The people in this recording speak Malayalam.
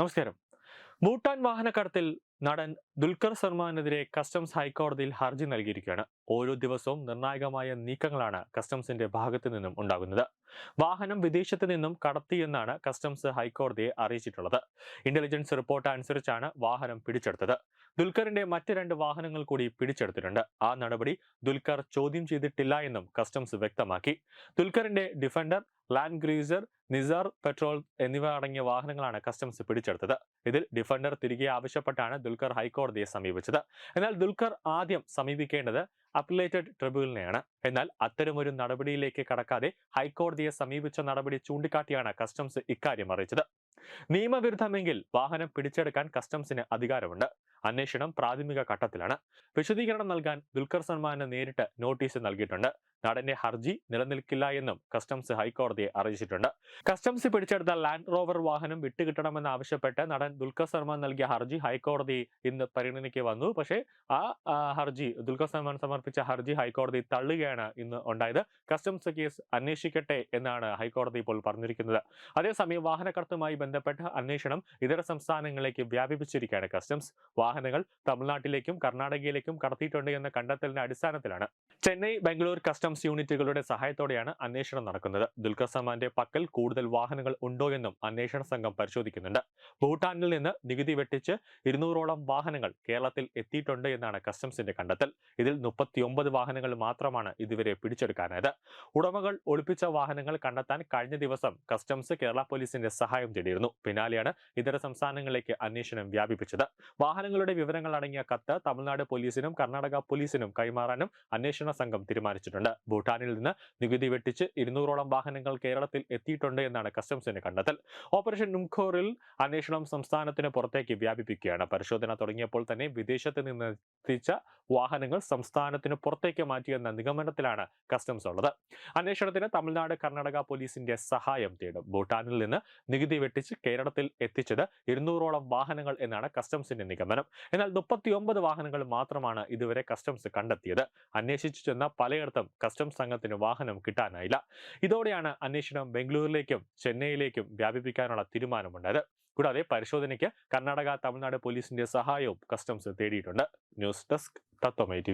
നമസ്കാരം. ഭൂട്ടാൻ വാഹനക്കടത്തിൽ നടൻ ദുൽഖർ സൽമാനെതിരെ കസ്റ്റംസ് ഹൈക്കോടതിയിൽ ഹർജി നൽകിയിരിക്കുകയാണ്. ഓരോ ദിവസവും നിർണായകമായ നീക്കങ്ങളാണ് കസ്റ്റംസിന്റെ ഭാഗത്തു നിന്നും ഉണ്ടാകുന്നത്. വാഹനം വിദേശത്ത് നിന്നും കടത്തിയെന്നാണ് കസ്റ്റംസ് ഹൈക്കോടതിയെ അറിയിച്ചിട്ടുള്ളത്. ഇന്റലിജൻസ് റിപ്പോർട്ട് അനുസരിച്ചാണ് വാഹനം പിടിച്ചെടുത്തത്. ദുൽഖറിന്റെ മറ്റ് രണ്ട് വാഹനങ്ങൾ കൂടി പിടിച്ചെടുത്തിട്ടുണ്ട്. ആ നടപടി ദുൽഖർ ചോദ്യം ചെയ്തിട്ടില്ല എന്നും കസ്റ്റംസ് വ്യക്തമാക്കി. ദുൽഖറിന്റെ Defender Land Cruiser Nissan Patrol എന്നിവ അടങ്ങിയ വാഹനങ്ങളാണ് കസ്റ്റംസ് പിടിച്ചെടുത്തത്. ഇതിൽ ഡിഫൻഡർ തിരികെ ആവശ്യപ്പെട്ടാണ് ദുൽഖർ ഹൈക്കോടതിയെ സമീപിച്ചത്. എന്നാൽ ദുൽഖർ ആദ്യം സമീപിക്കേണ്ടത് അപ്പലേറ്റഡ് ട്രിബ്യൂണലിനെയാണ്. എന്നാൽ അത്തരമൊരു നടപടിയിലേക്ക് കടക്കാതെ ഹൈക്കോടതിയെ സമീപിച്ച നടപടി ചൂണ്ടിക്കാട്ടിയാണ് കസ്റ്റംസ് ഇക്കാര്യം അറിയിച്ചത്. നിയമവിരുദ്ധമെങ്കിൽ വാഹനം പിടിച്ചെടുക്കാൻ കസ്റ്റംസിന് അധികാരമുണ്ട്. അന്വേഷണം പ്രാഥമിക ഘട്ടത്തിലാണ്. വിശദീകരണം നൽകാൻ ദുൽഖർ സൽമാന് നേരിട്ട് നോട്ടീസ് നൽകിയിട്ടുണ്ട്. നടന്റെ ഹർജി നിലനിൽക്കില്ല എന്നും കസ്റ്റംസ് ഹൈക്കോടതിയെ അറിയിച്ചിട്ടുണ്ട്. കസ്റ്റംസ് പിടിച്ചെടുത്ത ലാൻഡ് റോവർ വാഹനം വിട്ടുകിട്ടണമെന്ന് ആവശ്യപ്പെട്ട് നടൻ ദുൽഖർ സൽമാൻ നൽകിയ ഹർജി ഹൈക്കോടതി ഇന്ന് പരിഗണനയ്ക്ക് വന്നു. പക്ഷേ ആ ഹർജി ദുൽഖർ സൽമാൻ സമർപ്പിച്ച ഹർജി ഹൈക്കോടതി തള്ളുകയാണ് ഇന്ന് ഉണ്ടായത്. കസ്റ്റംസ് കേസ് അന്വേഷിക്കട്ടെ എന്നാണ് ഹൈക്കോടതി ഇപ്പോൾ പറഞ്ഞിരിക്കുന്നത്. അതേസമയം വാഹനക്കടത്തുമായി ബന്ധപ്പെട്ട അന്വേഷണം ഇതര സംസ്ഥാനങ്ങളിലേക്ക് വ്യാപിപ്പിച്ചിരിക്കുകയാണ്. കസ്റ്റംസ് വാഹനങ്ങൾ തമിഴ്നാട്ടിലേക്കും കർണാടകയിലേക്കും കടത്തിയിട്ടുണ്ട് എന്ന കണ്ടെത്തലിന്റെ അടിസ്ഥാനത്തിലാണ്. ചെന്നൈ ബംഗളൂർ കസ്റ്റംസ് യൂണിറ്റുകളുടെ സഹായത്തോടെയാണ് അന്വേഷണം നടക്കുന്നത്. ദുൽഖർ സൽമാന്റെ പക്കൽ കൂടുതൽ വാഹനങ്ങൾ ഉണ്ടോ എന്നും അന്വേഷണ സംഘം പരിശോധിക്കുന്നുണ്ട്. ഭൂട്ടാനിൽ നിന്ന് നികുതി വെട്ടിച്ച് ഇരുന്നൂറോളം വാഹനങ്ങൾ കേരളത്തിൽ എത്തിയിട്ടുണ്ട് എന്നാണ് കസ്റ്റംസിന്റെ കണ്ടെത്തൽ. ഇതിൽ മുപ്പത്തിയൊമ്പത് വാഹനങ്ങൾ മാത്രമാണ് ഇതുവരെ പിടിച്ചെടുക്കാനായത്. ഉടമകൾ ഒളിപ്പിച്ച വാഹനങ്ങൾ കണ്ടെത്താൻ കഴിഞ്ഞ ദിവസം കസ്റ്റംസ് കേരള പോലീസിന്റെ സഹായം തേടിയിരുന്നു. പിന്നാലെയാണ് ഇതര സംസ്ഥാനങ്ങളിലേക്ക് അന്വേഷണം വ്യാപിപ്പിച്ചത്. വാഹനങ്ങളുടെ വിവരങ്ങൾ അടങ്ങിയ കത്ത് തമിഴ്നാട് പോലീസിനും കർണാടക പോലീസിനും കൈമാറാനും അന്വേഷണ സംഘം തീരുമാനിച്ചിട്ടുണ്ട്. ഭൂട്ടാനിൽ നിന്ന് നികുതി വെട്ടിച്ച് ഇരുന്നൂറോളം വാഹനങ്ങൾ കേരളത്തിൽ എത്തിയിട്ടുണ്ട് എന്നാണ് കസ്റ്റംസിന്റെ കണ്ടെത്തൽ. ഓപ്പറേഷൻ നുംഖോറിൽ അന്വേഷണം സംസ്ഥാനത്തിന് പുറത്തേക്ക് വ്യാപിപ്പിക്കുകയാണ്. പരിശോധന തുടങ്ങിയപ്പോൾ തന്നെ വിദേശത്ത് നിന്ന് എത്തിച്ച വാഹനങ്ങൾ സംസ്ഥാനത്തിന് പുറത്തേക്ക് മാറ്റിയെന്ന നിഗമനത്തിലാണ് കസ്റ്റംസ് ഉള്ളത് അന്വേഷണത്തിന് തമിഴ്നാട് കർണാടക പോലീസിന്റെ സഹായം തേടും. ഭൂട്ടാനിൽ നിന്ന് നികുതി വെട്ടിച്ച് കേരളത്തിൽ എത്തിച്ചത് ഇരുന്നൂറോളം വാഹനങ്ങൾ എന്നാണ് കസ്റ്റംസിന്റെ നിഗമനം. എന്നാൽ മുപ്പത്തിയൊമ്പത് വാഹനങ്ങൾ മാത്രമാണ് ഇതുവരെ കസ്റ്റംസ് കണ്ടെത്തിയത്. അന്വേഷിച്ചു ചെന്ന പലയിടത്തും കസ്റ്റംസ് സംഘത്തിന് വാഹനം കിട്ടാനായില്ല. ഇതോടെയാണ് അന്വേഷണം ബംഗളൂരിലേക്കും ചെന്നൈയിലേക്കും വ്യാപിപ്പിക്കാനുള്ള തീരുമാനമുണ്ടായത്. കൂടാതെ പരിശോധനയ്ക്ക് കർണാടക തമിഴ്നാട് പോലീസിന്റെ സഹായവും കസ്റ്റംസ് തേടിയിട്ടുണ്ട്. ന്യൂസ് ഡെസ്ക് തത്വമൈ ടി